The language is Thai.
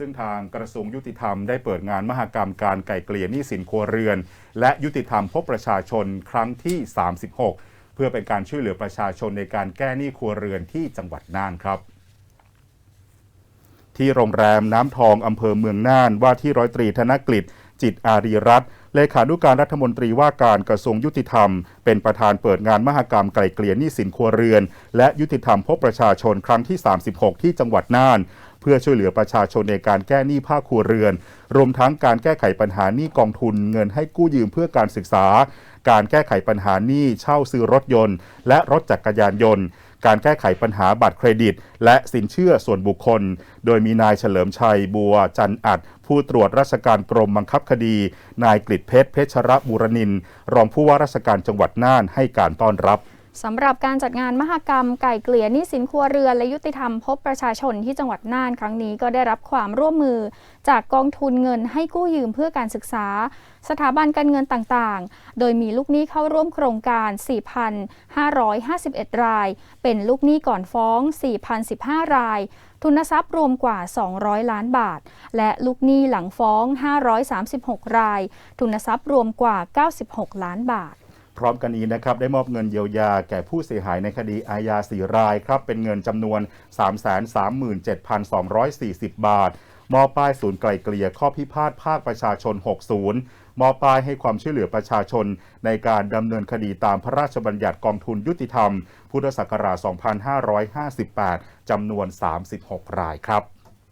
ซึ่งทางกระทรวงยุติธรรมได้เปิดงานมหกรรมการไก่เกลี่ยหนี้สินครัวเรือน และยุติธรรมพบประชาชนครั้งที่ 36 เพื่อเป็นการช่วยเหลือประชาชนในการแก้หนี้ครัวเรือนที่จังหวัดน่านครับ ที่โรงแรมน้ำทองอำเภอเมืองน่านว่าที่ร้อยตรีธนกฤษจิตอารีรัตน์เลขานุการรัฐมนตรีว่าการกระทรวงยุติธรรม เป็นประธานเปิดงานมหกรรมไกล่เกลี่ยหนี้สินครัวเรือน และยุติธรรมพบประชาชนครั้งที่ 36 ที่จังหวัดน่าน เพื่อช่วยเหลือประชาชนในการแก้หนี้ภาคครัวเรือน รวมทั้งการแก้ไขปัญหาหนี้กองทุน เงินให้กู้ยืมเพื่อการศึกษา การแก้ไขปัญหาหนี้เช่าซื้อรถยนต์ และรถจักรยานยนต์การแก้ไขปัญหาบัตรเครดิต และสินเชื่อส่วนบุคคล โดยมีนายเฉลิมชัยบัวจันอัด ผู้ตรวจราชการกรมบังคับคดี นายกฤษเพชรเพชรบุรนิน รองผู้ว่าราชการจังหวัดน่านให้การต้อนรับ สำหรับการจัดงานมหกรรมไก่เกลี่ยนี้สินครัวเรือนและยุติธรรมพบประชาชนที่จังหวัดน่านครั้งนี้ก็ได้รับความร่วมมือ จากกองทุนเงินให้กู้ยืมเพื่อการศึกษา สถาบันการเงินต่างๆ โดยมีลูกหนี้เข้าร่วมโครงการ 4,551 ราย เป็นลูกหนี้ก่อนฟ้อง 4,015 ราย ทุนทรัพย์รวมกว่า 200 ล้านบาท และลูกหนี้หลังฟ้อง 536 ราย ทุนทรัพย์รวมกว่า 96 ล้านบาท พร้อมกันนี้นะครับได้มอบเงินเยียวยาแก่ผู้เสียหายในคดีอาญาสีรายครับเป็นเงินจำนวน 337,240 บาท มอบป้ายศูนย์ไกลเกลี่ยข้อพิพาทภาคประชาชน 60 มอบป้ายให้ความช่วยเหลือประชาชน ในการดำเนินคดีตามพระราชบัญญัติกองทุนยุติธรรม พุทธศักราช 2558 จำนวน 36 รายครับ